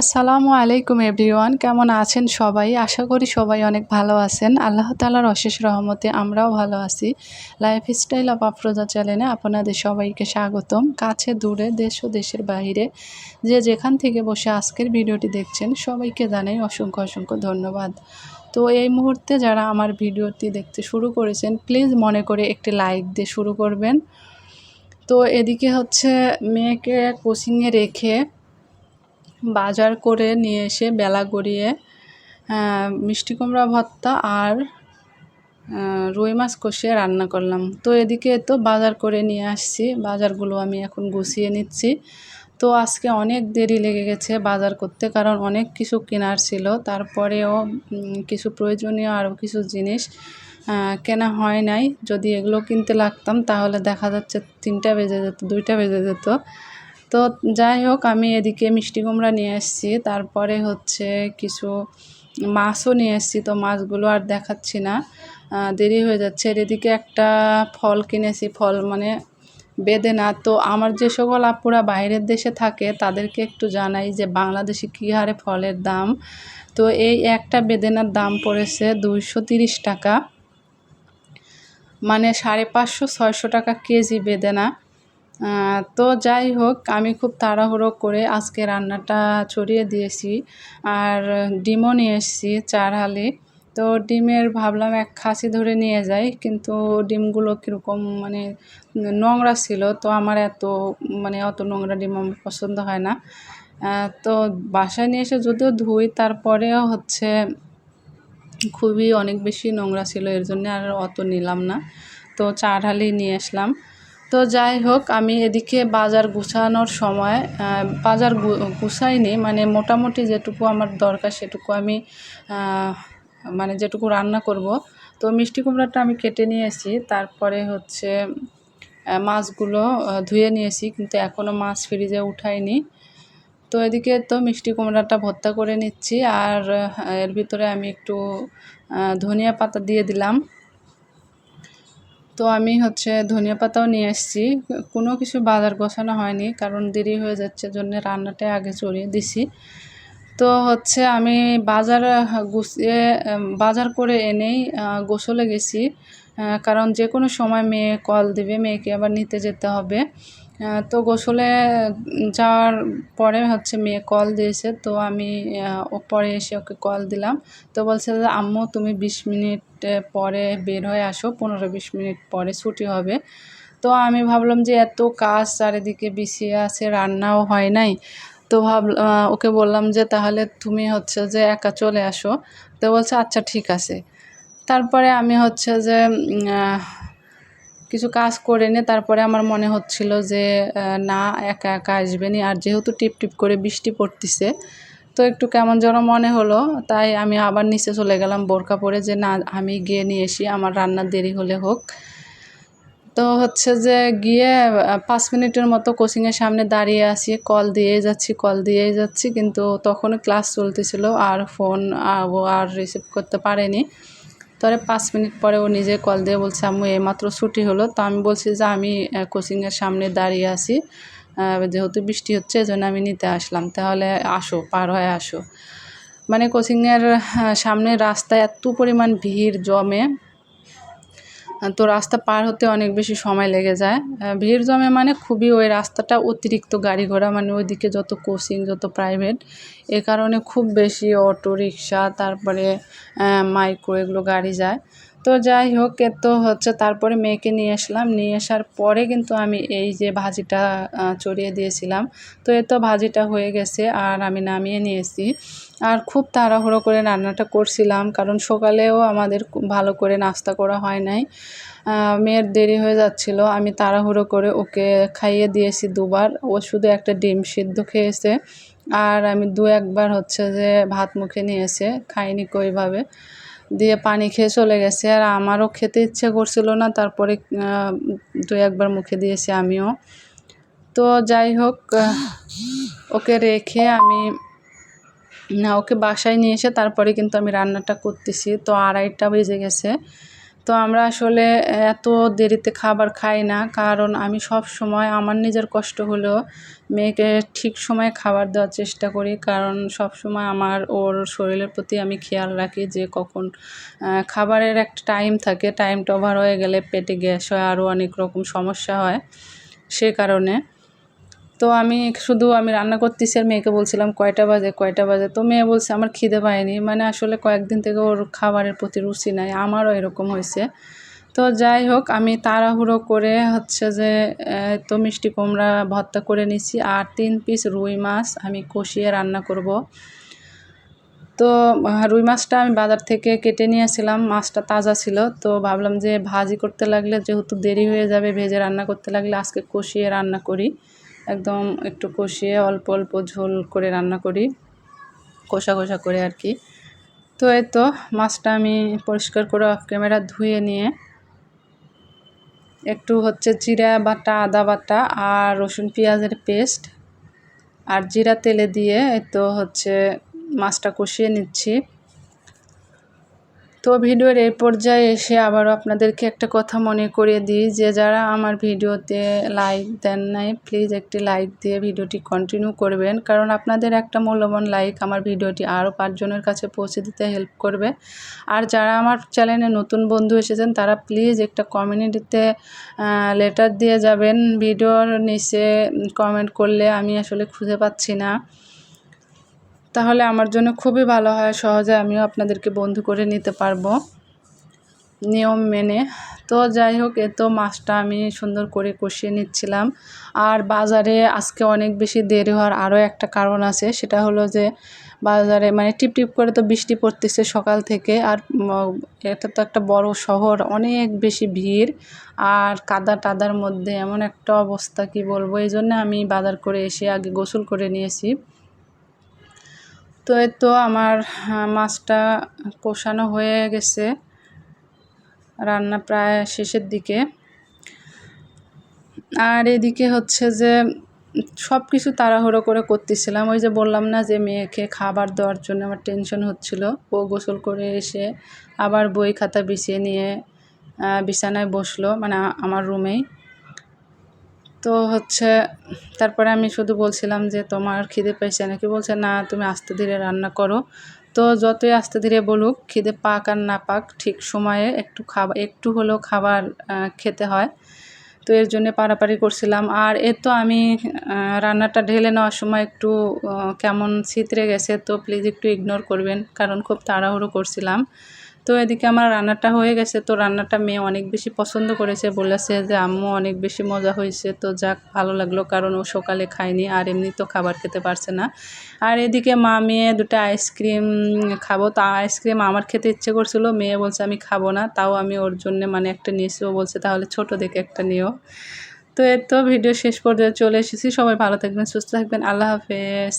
আসসালামু আলাইকুম এভরিওয়ান, কেমন আছেন সবাই? আশা করি সবাই অনেক ভালো আছেন। আল্লাহ তালার অশেষ রহমতে আমরাও ভালো আছি। লাইফ স্টাইল অফ আফরোজা চ্যানেলে আপনাদের সবাইকে স্বাগতম। কাছে, দূরে, দেশ ও দেশের বাইরে যে যেখান থেকে বসে আজকের ভিডিওটি দেখছেন, সবাইকে জানাই অসংখ্য অসংখ্য ধন্যবাদ। তো এই মুহূর্তে যারা আমার ভিডিওটি দেখতে শুরু করেছেন প্লিজ মনে করে একটি লাইক দিয়ে শুরু করবেন। তো এদিকে হচ্ছে মেয়েকে কোচিংয়ে রেখে বাজার করে নিয়ে এসে বেলা গড়িয়ে মিষ্টি কুমড়া ভর্তা আর রুই মাছ কষিয়ে রান্না করলাম। তো এদিকে তো বাজার করে নিয়ে আসছি, বাজারগুলো আমি এখন গুছিয়ে নিচ্ছি। তো আজকে অনেক দেরি লেগে গেছে বাজার করতে কারণ অনেক কিছু কেনার ছিল। তারপরেও কিছু প্রয়োজনীয় আরও কিছু জিনিস কেনা হয় নাই। যদি এগুলো কিনতে লাগতাম তাহলে দেখা যাচ্ছে তিনটা বেজে যেত, দুইটা বেজে যেত। তো যাই হোক, আমি এদিকে মিষ্টি কুমড়া নিয়ে এসেছি তারপরে হচ্ছে কিছু মাছও নিয়ে এসেছি তো মাছগুলো আর দেখাচ্ছি না। দেরি হয়ে যাচ্ছে। এদিকে একটা ফল কিনেছি, ফল মানে বেদেনা। তো আমার যে সকল আপুরা বাইরের দেশে থাকে, তাদেরকে একটু জানাই যে বাংলাদেশে কী হারে ফলের দাম। তো এই একটা বেদেনার দাম পড়েছে দুইশো টাকা। মানে সাড়ে পাঁচশো, ছয়শো টাকা কেজি বেদেনা। তো যাই হোক, আমি খুব তাড়াহুড়ো করে আজকে রান্নাটা ছড়িয়ে দিয়েছি। আর ডিমও নিয়ে এসেছি, চার হালি। তো ডিমের ভাবলাম এক খাসি ধরে নিয়ে যাই, কিন্তু ডিমগুলো কীরকম মানে নোংরা ছিল, তো আমার এত মানে অত নোংরা ডিম আমার পছন্দ হয় না। তো বাসায় নিয়ে এসে যদিও ধুই, তারপরেও হচ্ছে খুবই অনেক বেশি নোংরা ছিল, এর জন্য আর অত নিলাম না। তো চার হালি নিয়ে আসলাম। তো যাই হোক, আমি এদিকে বাজার গুছানোর সময় বাজার গুছাইনি মানে মোটামুটি যেটুকু আমার দরকার সেটুকু আমি মানে যেটুকু রান্না করব। তো মিষ্টি কুমড়াটা আমি কেটে নিয়েছি, তারপরে হচ্ছে মাছগুলো ধুয়ে নিয়েছি, কিন্তু এখনও মাছ ফ্রিজে উঠাইনি। তো এদিকে তো মিষ্টি কুমড়াটা ভর্তা করে নিচ্ছি, আর এর ভিতরে আমি একটু ধনিয়া পাতা দিয়ে দিলাম। তো আমি হচ্ছে ধনিয়া পাতাও নিয়ে এসেছি কোনো কিছু বাজার গোছানো হয়নি, কারণ দেরি হয়ে যাচ্ছে, জন্য রান্নাটা আগে চড়িয়ে দিছি। তো হচ্ছে আমি বাজার গুছিয়ে বাজার করে এনেই গোসলে গেছি। কারণ যে কোনো সময় মেয়ে কল দিবে, মেয়েকে আবার নিতে যেতে হবে। তো গোসলে যাওয়ার পরে হচ্ছে মেয়ে কল দিয়েছে, তো আমি ও পরে এসে ওকে কল দিলাম। তো বলছে যে আম্মু, তুমি বিশ মিনিট পরে বের হয়ে আসো, পনেরো বিশ মিনিট পরে ছুটি হবে। তো আমি ভাবলাম যে এত কাজ, চারিদিকে বিছিয়ে আছে, রান্নাও হয় নাই। তো ভাব ওকে বললাম যে, তাহলে তুমি হচ্ছে যে একা চলে আসো। তো বলছে আচ্ছা ঠিক আছে। তারপরে আমি হচ্ছে যে কিছু কাজ করে নিয়ে তারপরে আমার মনে হচ্ছিল যে না, একা একা আসবে আসবেনি আর যেহেতু টিপ টিপ করে বৃষ্টি পড়তেছে, তো একটু কেমন যেন মনে হলো। তাই আমি আবার নিচে চলে গেলাম বোরকা পরে যে, না, আমি গিয়ে নিয়ে এসি, আমার রান্নার দেরি হলে হোক। তো হচ্ছে যে, গিয়ে পাঁচ মিনিটের মতো কোচিংয়ের সামনে দাঁড়িয়ে আছি। কল দিয়েই যাচ্ছি, কল দিয়েই যাচ্ছি। কিন্তু তখনও ক্লাস চলতেছিল, আর ফোন আর রিসিভ করতে পারেনি। তারে পাঁচ মিনিট পরে ও নিজে কল দিয়ে বলছে, আম্মু, এইমাত্র ছুটি হলো। তো আমি বলছি যে, আমি কোচিংয়ের সামনে দাঁড়িয়ে আছি। যেহেতু বৃষ্টি হচ্ছে, এজন্য আমি নিতে আসলাম। তাহলে আসো, পার হয়ে আসো। মানে কোচিংয়ের সামনে রাস্তায় এত পরিমাণ ভিড় জমে তো রাস্তা পার হতে অনেক বেশি সময় লেগে যায়। ভিড় জমে মানে খুবই ওই রাস্তাটা অতিরিক্ত গাড়ি ঘোড়া মানে ওইদিকে যত কোচিং যত প্রাইভেট এ কারণে খুব বেশি অটো রিক্সা তারপরে মাইক্রো এগুলো গাড়ি যায়। তো যাই হোক, এ তো হচ্ছে তারপরে মেয়েকে নিয়ে আসলাম। নিয়ে আসার পরে কিন্তু আমি এই যে ভাজিটা চড়িয়ে দিয়েছিলাম। তো এ তো ভাজিটা হয়ে গেছে আর আমি নামিয়ে নিয়েছি। আর খুব তাড়াহুড়ো করে রান্নাটা করছিলাম কারণ সকালেও আমাদের ভালো করে নাস্তা করা হয় নাই। মেয়ের দেরি হয়ে যাচ্ছিল। আমি তাড়াহুড়ো করে ওকে খাইয়ে দিয়েছি দুবার। ও শুধু একটা ডিম সিদ্ধ খেয়েছে আর আমি দু একবার হচ্ছে যে ভাত মুখে নিয়েছে, খাইনি কইভাবে। দিয়ে পানি খেয়ে চলে গেছে। আর আমারও খেতে ইচ্ছে করছিল না, তারপরে দু একবার মুখে দিয়েছি আমিও। তো যাই হোক ওকে রেখে আমি ওকে বাসায় নিয়ে এসে তারপরে কিন্তু আমি রান্নাটা করতেছি। তো আড়াইটা বেজে গেছে। তো আমরা আসলে এত দেরিতে খাবার খাই না। কারণ আমি সব সময়, আমার নিজের কষ্ট হলেও মেয়েকে ঠিক সময়ে খাবার দেওয়ার চেষ্টা করি। কারণ সব সময় আমার, ওর শরীরের প্রতি আমি খেয়াল রাখি যে কখন খাবারের একটা টাইম থাকে। টাইমটা ওভার হয়ে গেলে পেটে গ্যাস হয় আরও অনেক রকম সমস্যা হয়। সে কারণে তো আমি শুধু আমি রান্না করতেছি আর মেয়েকে বলছিলাম, কয়টা বাজে? কয়টা বাজে? তো মেয়ে বলছে, আমার খিদে পায়নি। মানে আসলে কয়েকদিন থেকে ওর খাবারের প্রতি রুচি নাই, আমারও এরকম হয়েছে। তো যাই হোক, আমি তাড়াহুড়ো করে হচ্ছে যে তো মিষ্টি কুমড়া ভর্তা করে নিছি আর তিন পিস রুই মাছ আমি কষিয়ে রান্না করব। তো রুই মাছটা আমি বাজার থেকে কেটে নিয়েছিলাম, মাছটা তাজা ছিল। তো ভাবলাম যে ভাজি করতে লাগলে যেহেতু দেরি হয়ে যাবে, ভেজে রান্না করতে লাগলে আজকে কষিয়ে রান্না করি। একদম একটু কষিয়ে অল্প অল্প ঝোল করে রান্না করি, কষা কষা করে আর কি। তো এই তো মাছটা আমি পরিষ্কার করে ক্যামেরা ধুয়ে নিয়ে, একটু হচ্ছে জিরা বাটা, আদা বাটা আর রসুন পেঁয়াজের পেস্ট আর জিরা তেলে দিয়ে এই তো হচ্ছে মাছটা কষিয়ে নিচ্ছি। তো ভিডিওর এই পর্যায়ে এসে আবারও আপনাদেরকে একটা কথা মনে করিয়ে দিই যে যারা আমার ভিডিওতে লাইক দেন নাই, প্লিজ একটি লাইক দিয়ে ভিডিওটি কন্টিনিউ করবেন। কারণ আপনাদের একটা মূল্যবান লাইক আমার ভিডিওটি আরও পাঁচজনের কাছে পৌঁছে দিতে হেল্প করবে। আর যারা আমার চ্যানেলে নতুন বন্ধু এসেছেন, তারা প্লিজ একটা কমিউনিটিতে লেটার দিয়ে যাবেন। ভিডিওর নিচে কমেন্ট করলে আমি আসলে খুঁজে পাচ্ছি না। তাহলে আমার জন্য খুবই ভালো হয়, সহজে আমিও আপনাদেরকে বন্ধু করে নিতে পারব। নিয়ম মেনে। তো যাই হোক, এ তো মাছটা আমি সুন্দর করে কষিয়ে নিচ্ছিলাম। আর বাজারে আজকে অনেক বেশি দেরি হওয়ার আরও একটা কারণ আছে, সেটা হলো যে বাজারে মানে টিপ টিপ করে তো বৃষ্টি পড়তেছে সকাল থেকে, আর এটা তো একটা বড় শহর, অনেক বেশি ভিড়। আর কাদা টাদার মধ্যে এমন একটা অবস্থা, কি বলব? এই জন্য আমি বাজার করে এসে আগে গোসল করে নিয়েছি। তো এই তো আমার মাছটা কষানো হয়ে গেছে। রান্না প্রায় শেষের দিকে। আর এদিকে হচ্ছে যে সব কিছু তাড়াহুড়ো করে করতেছিলাম। ওই যে বললাম না যে মেয়েকে খাবার দেওয়ার জন্য আমার টেনশন হচ্ছিল। ও গোসল করে এসে আবার বই খাতা বিছিয়ে নিয়ে বিছানায় বসল মানে আমার রুমেই তো হচ্ছে তারপরে আমি শুধু বলছিলাম যে তোমার খিদে পেয়েছে নাকি? বলছে, না, তুমি আস্তে ধীরে রান্না করো। তো যতই আস্তে ধীরে বলুক, খিদে পাক আর না পাক, ঠিক সময়ে একটু খাবার একটু হলেও খাবার খেতে হয়। তো এর জন্য পারাপারি করছিলাম। আর এ তো আমি রান্নাটা ঢেলে নেওয়ার সময় একটু কেমন ছিতরে গেছে, তো প্লিজ একটু ইগনোর করবেন, কারণ খুব তাড়াহুড়ো করছিলাম। তো এদিকে আমার রান্নাটা হয়ে গেছে। তো রান্নাটা মেয়ে অনেক বেশি পছন্দ করেছে। বলেছে যে, আম্মু, অনেক বেশি মজা হয়েছে। তো যাক, ভালো লাগল। কারণ ও সকালে খায়নি আর এমনি তো খাবার খেতে পারছে না। আর এদিকে মা, মেয়ে দুটো আইসক্রিম খাব। তা আইসক্রিম আমার খেতে ইচ্ছে করছিল। মেয়ে বলছে, আমি খাব না। তাও আমি ওর জন্য মানে একটা নিয়েছি। ও বলছে, তাহলে ছোট দেখে একটা নিও। তো এর তো ভিডিও শেষ পর্যায়ে চলে এসেছি। সবাই ভালো থাকবেন, সুস্থ থাকবেন। আল্লাহ হাফেজ।